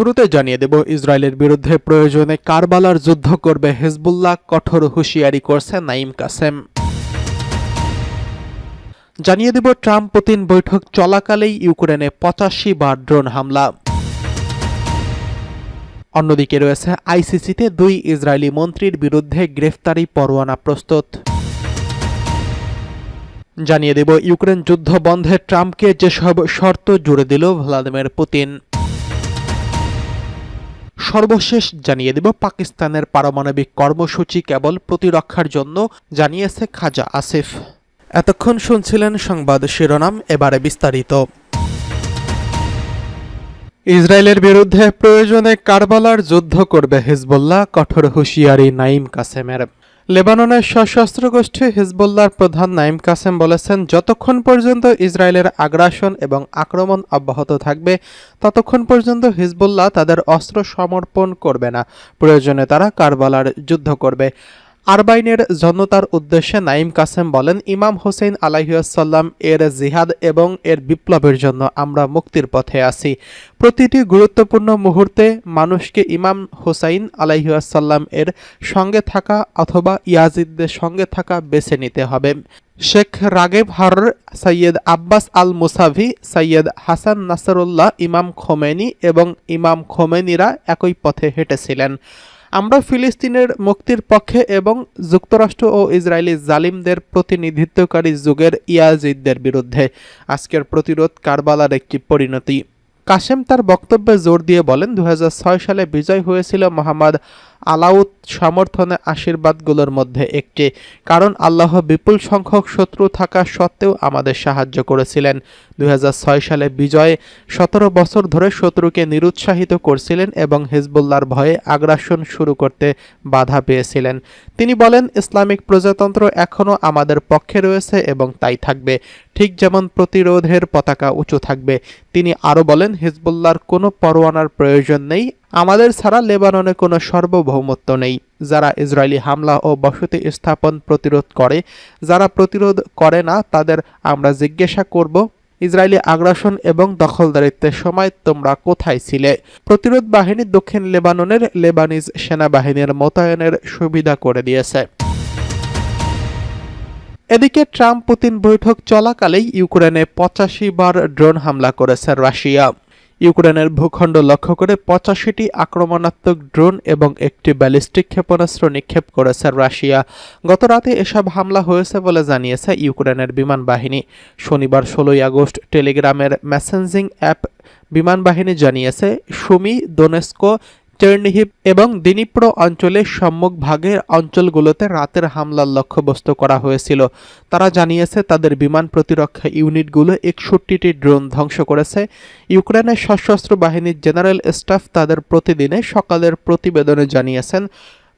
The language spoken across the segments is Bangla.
শুরুতে জানিয়ে দেব, ইসরায়েলের বিরুদ্ধে প্রয়োজনে কারবালার যুদ্ধ করবে হেজবুল্লাহ, কঠোর হুঁশিয়ারি করছে নাইম কাসেম। জানিয়ে দেব ট্রাম্প পুতিন বৈঠক চলাকালেই ইউক্রেনে পঁচাশি বার ড্রোন হামলা। অন্যদিকে রয়েছে আইসিসিতে দুই ইসরায়েলি মন্ত্রীর বিরুদ্ধে গ্রেফতারি পরোয়ানা প্রস্তুত। জানিয়ে দেব, ইউক্রেন যুদ্ধ বন্ধে ট্রাম্পকে যেসব শর্ত জুড়ে দিল ভ্লাদিমির পুতিন। সর্বশেষ জানিয়ে দেব, পাকিস্তানের পারমাণবিক কর্মসূচি কেবল প্রতিরক্ষার জন্য, জানিয়েছে খাজা আসিফ। এতক্ষণ শুনছিলেন সংবাদ শিরোনাম, এবারে বিস্তারিত। ইসরায়েলের বিরুদ্ধে প্রয়োজনে কারবালার যুদ্ধ করবে হিজবুল্লাহ, কঠোর হুঁশিয়ারি নাইম কাসেমের। লেবাননের সশস্ত্র গোষ্ঠী হিজবুল্লার প্রধান নাইম কাসেম বলেছেন, যতক্ষণ পর্যন্ত ইসরায়েলের আগ্রাসন এবং আক্রমণ অব্যাহত থাকবে, ততক্ষণ পর্যন্ত হিজবুল্লাহ তাদের অস্ত্র সমর্পণ করবে না। প্রয়োজনে তারা কারবালার যুদ্ধ করবে। আরবাইনের জনতার উদ্দেশ্যে নাইম কাসেম বলেন, ইমাম হোসেন আলাইসাল্লাম এর জিহাদ এবং এর বিপ্লবের জন্য আমরা মুক্তির পথে আছি। প্রতিটি গুরুত্বপূর্ণ মুহূর্তে মানুষকে ইমাম হোসাইন আলাইসাল্লাম এর সঙ্গে থাকা অথবা ইয়াজিদদের সঙ্গে থাকা বেছে নিতে হবে। শেখ রাগেব হার, সৈয়দ আব্বাস আল মুসাভি সৈয়দ হাসান নাসরুল্লাহ, ইমাম খোমেনি এবং ইমাম খোমেনিরা একই পথে হেঁটেছিলেন। আমরা ফিলিস্তিনের মুক্তির পক্ষে এবং যুক্তরাষ্ট্র ও ইসরায়েলি জালিমদের প্রতিনিধিত্বকারী যুগের ইয়াজিদদের বিরুদ্ধে আজকের প্রতিরোধ কারবালার একটি পরিণতি। কাশেম তার বক্তব্যে জোর দিয়ে বলেন দু হাজার ছয় সালে বিজয় হয়েছিল মোহাম্মদ আলাউদ সমর্থনে আশীর্বাদগুলোর মধ্যে একটি, কারণ আল্লাহ বিপুল সংখ্যক শত্রু থাকা সত্ত্বেও আমাদের সাহায্য করেছিলেন। দু হাজার ছয় সালে বিজয়ে, সতেরো বছর ধরে শত্রুকে নিরুৎসাহিত করছিলেন এবং হিজবুল্লার ভয়ে আগ্রাসন শুরু করতে বাধা পেয়েছিলেন। তিনি বলেন, ইসলামিক প্রজাতন্ত্র এখনও আমাদের পক্ষে রয়েছে এবং তাই থাকবে। ঠিক যেমন প্রতিরোধের পতাকা উঁচু থাকবে, তিনি আরও বলেন, হিজবুল্লাহর কোনো পরোয়ানার প্রয়োজন নেই। আমাদের ছাড়া লেবাননে কোনো সার্বভৌমত্ব নেই, যারা ইসরায়েলি হামলা ও বসতি স্থাপন প্রতিরোধ করে। যারা প্রতিরোধ করে না, তাদের আমরা জিজ্ঞাসা করব, ইসরায়েলি আগ্রাসন এবং দখলদারিত্বের সময় তোমরা কোথায় ছিলে? প্রতিরোধ বাহিনী দক্ষিণ লেবাননের লেবানিজ সেনাবাহিনীর মোতায়েনের সুবিধা করে দিয়েছে। এদিকে ট্রাম্প পুতিন বৈঠক চলাকালেই ইউক্রেনে পঁচাশি বার ড্রোন হামলা করেছে রাশিয়া। ইউক্রেনের ভূখণ্ড লক্ষ্য করে পঁচাশিটি আক্রমণাত্মক ড্রোন এবং একটি ব্যালিস্টিক ক্ষেপণাস্ত্র নিক্ষেপ করেছে রাশিয়া। গত রাতে এসব হামলা হয়েছে বলে জানিয়েছে ইউক্রেনের বিমান বাহিনী। শনিবার ষোলোই আগস্ট টেলিগ্রামের মেসেঞ্জিং অ্যাপ বিমান বাহিনী জানিয়েছে, সুমি দোনেস্কো চেরনিহিপ এবং দিনিপ্র অঞ্চলের সম্মুখভাগের অঞ্চলগুলোতে রাতের হামলার লক্ষ্যবস্তু করা হয়েছিল। তারা জানিয়েছে, তাদের বিমান প্রতিরক্ষা ইউনিটগুলো একষট্টিটি ড্রোন ধ্বংস করেছে। ইউক্রেনের সশস্ত্র বাহিনীর জেনারেল স্টাফ তাদের প্রতিদিনে সকালের প্রতিবেদনে জানিয়েছেন,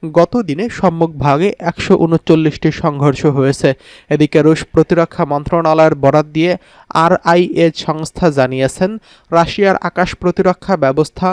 গত দিনে সম্মুখভাগে একশো উনচল্লিশটি সংঘর্ষ হয়েছে। এদিকে রুশ প্রতিরক্ষা মন্ত্রণালয়ের বরাত দিয়ে আরআইএ সংস্থা জানিয়েছেন, রাশিয়ার আকাশ প্রতিরক্ষা ব্যবস্থা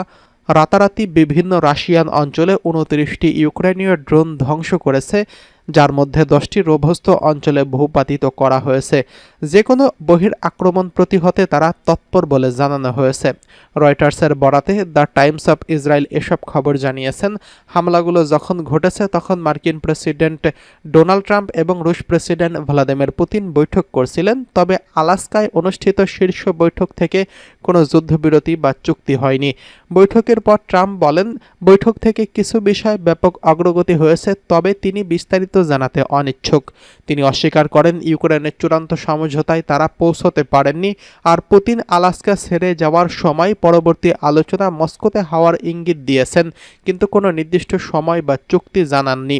রাতারাতি বিভিন্ন রাশিয়ান অঞ্চলে উনত্রিশটি ইউক্রেনীয় ড্রোন ধ্বংস করেছে, যার মধ্যে দশটি রোভস্ত অঞ্চলে ভূপাতিত করা হয়েছে। যে কোনো বহির আক্রমণ প্রতিহতে তারা তৎপর বলে জানানো হয়েছে। রয়টার্সের বরাতে দ্য টাইমস অফ ইসরায়েল এসব খবর জানিয়েছেন। হামলাগুলো যখন ঘটেছে, তখন মার্কিন প্রেসিডেন্ট ডোনাল্ড ট্রাম্প এবং রুশ প্রেসিডেন্ট ভ্লাদিমির পুতিন বৈঠক করছিলেন। তবে আলাস্কায় অনুষ্ঠিত শীর্ষ বৈঠক থেকে কোনো যুদ্ধবিরতি বা চুক্তি হয়নি। বৈঠকের পর ট্রাম্প বলেন, বৈঠক থেকে কিছু বিষয়ে ব্যাপক অগ্রগতি হয়েছে, তবে তিনি বিস্তারিত জানাতে অনিচ্ছুক। তিনি অস্বীকার করেন, ইউক্রেনের চূড়ান্ত সমঝোতায় তারা পৌঁছতে পারেননি আর পুতিন আলাস্কা ছেড়ে যাওয়ার সময় পরবর্তী আলোচনা মস্কোতে হওয়ার ইঙ্গিত দিয়েছেন, কিন্তু কোনো নির্দিষ্ট সময় বা চুক্তি জানাননি।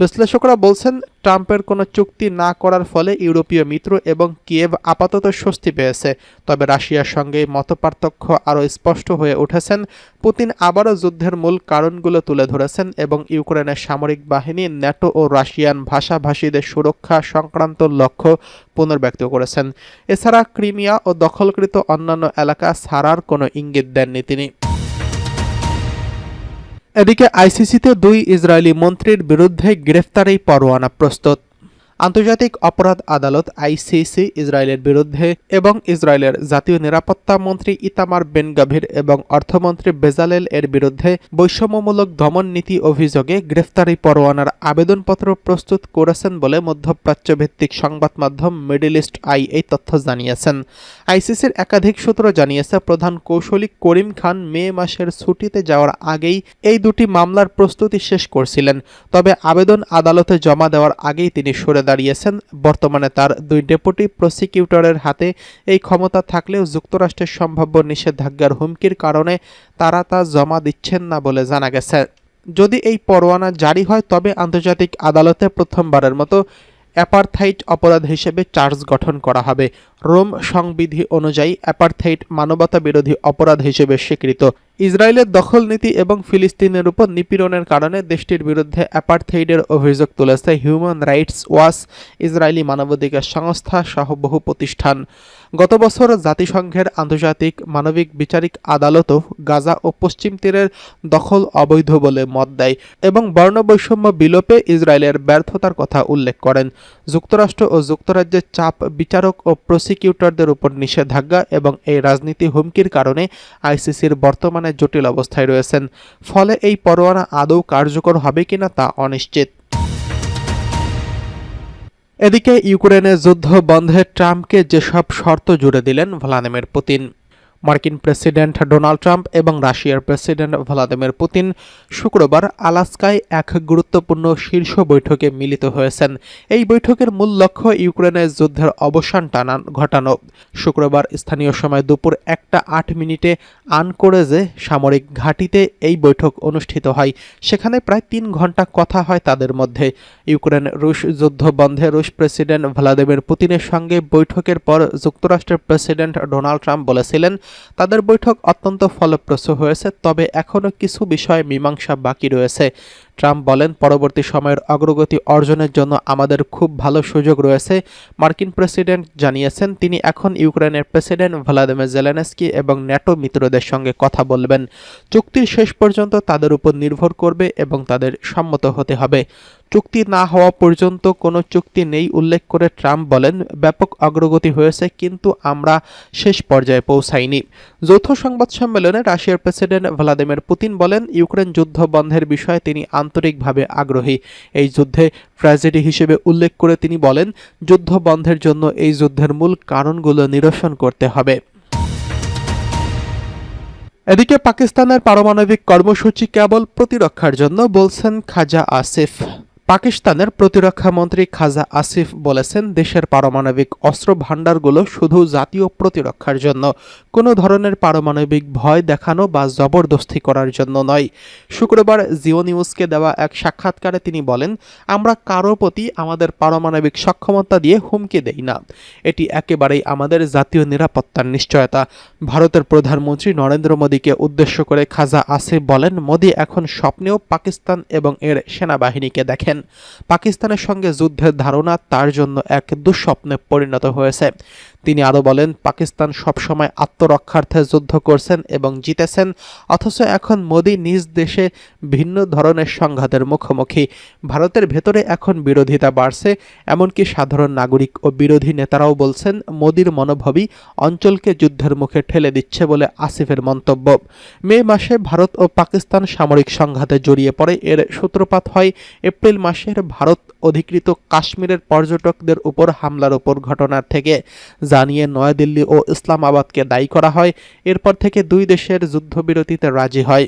বিশ্লেষকরা বলছেন, ট্রাম্পের কোনো চুক্তি না করার ফলে ইউরোপীয় মিত্র এবং কিয়েভ আপাতত স্বস্তি পেয়েছে। তবে রাশিয়ার সঙ্গে মতপার্থক্য আরও স্পষ্ট হয়ে উঠেছেন। পুতিন আবারও যুদ্ধের মূল কারণগুলো তুলে ধরেছেন এবং ইউক্রেনের সামরিক বাহিনী, ন্যাটো ও রাশিয়ান ভাষাভাষীদের সুরক্ষা সংক্রান্ত লক্ষ্য পুনর্ব্যক্ত করেছেন। এছাড়া ক্রিমিয়া ও দখলকৃত অন্যান্য এলাকা ছাড়ার কোনো ইঙ্গিত দেননি তিনি। এদিকে আইসিসিতে দুই ইসরায়েলি মন্ত্রীর বিরুদ্ধে গ্রেফতারি পরোয়ানা প্রস্তুত। আন্তর্জাতিক অপরাধ আদালত আইসিসি ইসরায়েলের বিরুদ্ধে এবং ইসরায়েলের জাতীয় নিরাপত্তা মন্ত্রী ইতামার বেন গাভির এবং অর্থমন্ত্রী বেজালেল এর বিরুদ্ধে বৈষম্যমূলক দমন নীতি অভিযোগে গ্রেফতারি পরোয়ানার আবেদনপত্র প্রস্তুত করেছেন বলে মধ্যপ্রাচ্য ভিত্তিক সংবাদ মাধ্যম মিডল ইস্ট আই এই তথ্য জানিয়েছেন। আইসিসির একাধিক সূত্র জানিয়েছে, প্রধান কৌশলী করিম খান মে মাসের ছুটিতে যাওয়ার আগেই এই দুটি মামলার প্রস্তুতি শেষ করছিলেন। তবে আবেদন আদালতে জমা দেওয়ার আগেই তিনি সরে দাঁড়িয়েছেন। বর্তমানে তার দুই ডেপুটি প্রসিকিউটরের হাতে এই ক্ষমতা থাকলেও যুক্তরাষ্ট্রের সম্ভাব্য নিষেধাজ্ঞার হুমকির কারণে তারা তা জমা দিচ্ছেন না বলে জানা গেছে। যদি এই পরোয়ানা জারি হয়, তবে আন্তর্জাতিক আদালতে প্রথমবারের মতো অ্যাপারথাইট অপরাধ হিসেবে চার্জ গঠন করা হবে। রোম সংবিধি অনুযায়ী অ্যাপারথাইট মানবতা বিরোধী অপরাধ হিসেবে স্বীকৃত। ইসরায়েলের দখল নীতি এবং ফিলিস্তিনের উপর নিপীড়নের কারণে দেশটির বিরুদ্ধে অ্যাপারথাইডের অভিযোগ তুলেছে হিউম্যান রাইটস ওয়াচ ইসরায়েলি মানবাধিকার সংস্থা সহ বহু প্রতিষ্ঠান। গত বছর জাতিসংঘের আন্তর্জাতিক মানবিক বিচারিক আদালতও গাজা ও পশ্চিম তীরের দখল অবৈধ বলে মত দেয় এবং বর্ণবৈষম্য বিলোপে ইসরায়েলের ব্যর্থতার কথা উল্লেখ করেন। যুক্তরাষ্ট্র ও যুক্তরাজ্যের চাপ বিচারক ও প্রসিকিউটরদের উপর নিষেধাজ্ঞা এবং এই রাজনীতি হুমকির কারণে আইসিসির বর্তমানে জটিল অবস্থায় রয়েছেন। ফলে এই পরোয়ানা আদৌ কার্যকর হবে কিনা তা অনিশ্চিত। এদিকে ইউক্রেনের যুদ্ধ বন্ধে ট্রাম্পকে যেসব শর্ত জুড়ে দিলেন ভ্লাদিমির পুতিন। মার্কিন প্রেসিডেন্ট ডোনাল্ড ট্রাম্প এবং রাশিয়ার প্রেসিডেন্ট ভ্লাদিমির পুতিন শুক্রবার আলাস্কায় এক গুরুত্বপূর্ণ শীর্ষ বৈঠকে মিলিত হয়েছেন। এই বৈঠকের মূল লক্ষ্য ইউক্রেনের যুদ্ধের অবসান টানান ঘটানো। শুক্রবার স্থানীয় সময় দুপুর একটা আট মিনিটে আনকোরেজে সামরিক ঘাঁটিতে এই বৈঠক অনুষ্ঠিত হয়। সেখানে প্রায় তিন ঘণ্টা কথা হয় তাদের মধ্যে। ইউক্রেন রুশ যুদ্ধ বন্ধে রুশ প্রেসিডেন্ট ভ্লাদিমির পুতিনের সঙ্গে বৈঠকের পর যুক্তরাষ্ট্রের প্রেসিডেন্ট ডোনাল্ড ট্রাম্প বলেছিলেন তাদের বৈঠক অত্যন্ত ফলপ্রসূ হয়েছে, তবে এখনও কিছু বিষয়ে মীমাংসা বাকি রয়েছে। ট্রাম্প বলেন, পরবর্তী সময়ের অগ্রগতি অর্জনের জন্য আমাদের খুব ভালো সুযোগ রয়েছে, মার্কিন প্রেসিডেন্ট জানিয়েছেন। তিনি এখন ইউক্রেনের প্রেসিডেন্ট ভ্লাদিমির জেলেনস্কি এবং ন্যাটো মিত্রদের সঙ্গে কথা বলবেন। চুক্তির শেষ পর্যন্ত তাদের উপর নির্ভর করবে এবং তাদের সম্মত হতে হবে। চুক্তি না হওয়া পর্যন্ত কোনো চুক্তি নেই, উল্লেখ করে ট্রাম্প বলেন, ব্যাপক অগ্রগতি হয়েছে, কিন্তু আমরা শেষ পর্যায়ে পৌঁছাইনি। যৌথ সংবাদ সম্মেলনে রাশিয়ার প্রেসিডেন্ট ভ্লাদিমির পুতিন বলেন, ইউক্রেন যুদ্ধ বন্ধের বিষয়ে তিনি আন্তরিকভাবে আগ্রহী। এই যুদ্ধে ট্র্যাজেডি হিসেবে উল্লেখ করে তিনি বলেন, যুদ্ধ বন্ধের জন্য এই যুদ্ধের মূল কারণগুলো নিরসন করতে হবে। এদিকে পাকিস্তানের পারমাণবিক কর্মসূচি কেবল প্রতিরক্ষার জন্য, বলছেন খাজা আসিফ। পাকিস্তানের প্রতিরক্ষা মন্ত্রী খাজা আসিফ বলেছেন, দেশের পারমাণবিক অস্ত্র ভাণ্ডারগুলো শুধু জাতীয় প্রতিরক্ষার জন্য, কোনো ধরনের পারমাণবিক ভয় দেখানো বা জবরদস্তি করার জন্য নয়। শুক্রবার জিও নিউজকে দেওয়া এক সাক্ষাৎকারে তিনি বলেন, আমরা কারও প্রতি আমাদের পারমাণবিক সক্ষমতা দিয়ে হুমকি দেই না। এটি একেবারেই আমাদের জাতীয় নিরাপত্তার নিশ্চয়তা। ভারতের প্রধানমন্ত্রী নরেন্দ্র মোদীকে উদ্দেশ্য করে খাজা আসিফ বলেন, মোদী এখন স্বপ্নেও পাকিস্তান এবং এর সেনাবাহিনীকে দেখেন। পাকিস্তানের সঙ্গে যুদ্ধের ধারণা তার জন্য এক দুঃস্বপ্নে পরিণত হয়েছে। তিনি আরও বলেন, পাকিস্তান সবসময় আত্মরক্ষার্থে যুদ্ধ করছেন এবং জিতেছেন, অথচ এখন মোদী নিজ দেশে ভিন্ন ধরনের সংঘাতের মুখোমুখি। ভারতের ভেতরে এখন বিরোধিতা বাড়ছে, এমনকি সাধারণ নাগরিক ও বিরোধী নেতারাও বলছেন, মোদীর মনোভাবই অঞ্চলকে যুদ্ধের মুখে ঠেলে দিচ্ছে বলে আসিফের মন্তব্য। মে মাসে ভারত ও পাকিস্তান সামরিক সংঘাতে জড়িয়ে পড়ে। এর সূত্রপাত হয়, এপ্রিল মাসের ভারত অধিকৃত কাশ্মীরের পর্যটকদের উপর হামলার উপর ঘটনার থেকে। জানিয়ে নয়াদিল্লি ও ইসলামাবাদকে দায়ী করা হয়। এরপর থেকে দুই দেশের যুদ্ধবিরতিতে রাজি হয়।